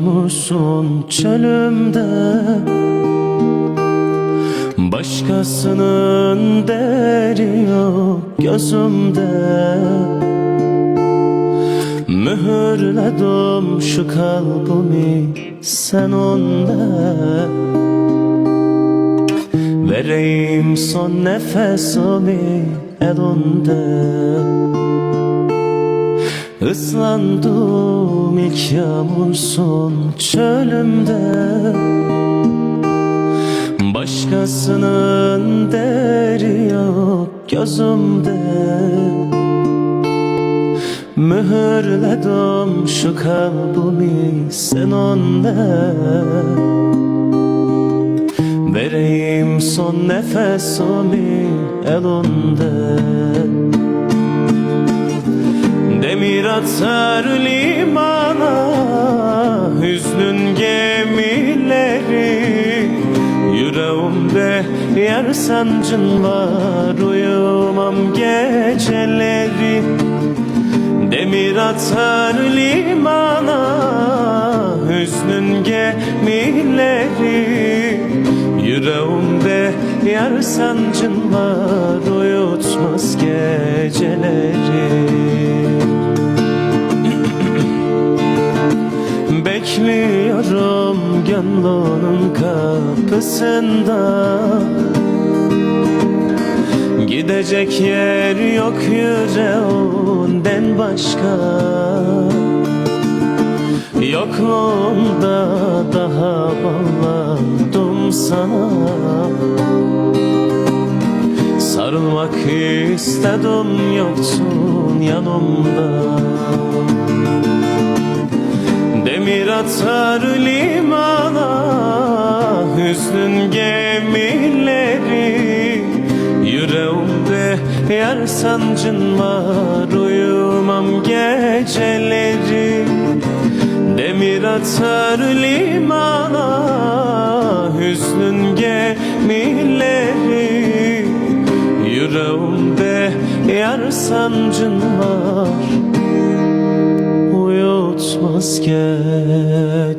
yağmursun çölümde. Başkasının deri yok gözümde. Mühürledim şu kalbimi sen onda. Vereyim son nefesimi elinde. Islandım ilk yağmursun çölümde. Başkasının deri yok gözümde. Mühürledim şu kalbimi sen onda Vereyim son nefesimi elinde Demir atar limana Hüznün gemileri. Yüreğimde yer sancın var Uyumam geceleri. Demir atar limana Hüznün gemileri. Yüreğimde yer sancın var Uyutmaz geceleri Bekliyorum gönlünün kapısında. Gidecek yer yok yüreğinden başka. Yokluğunda daha bağlandım sana. Sarılmak istedim yoktun yanımda Demir atar limana Hüznün gemileri. Yüreğimde yer sancın var Uyumam geceleri. Demir atar limana Hüznün gemileri. Yüreğimde yer sancın var Uyutmaz geceleri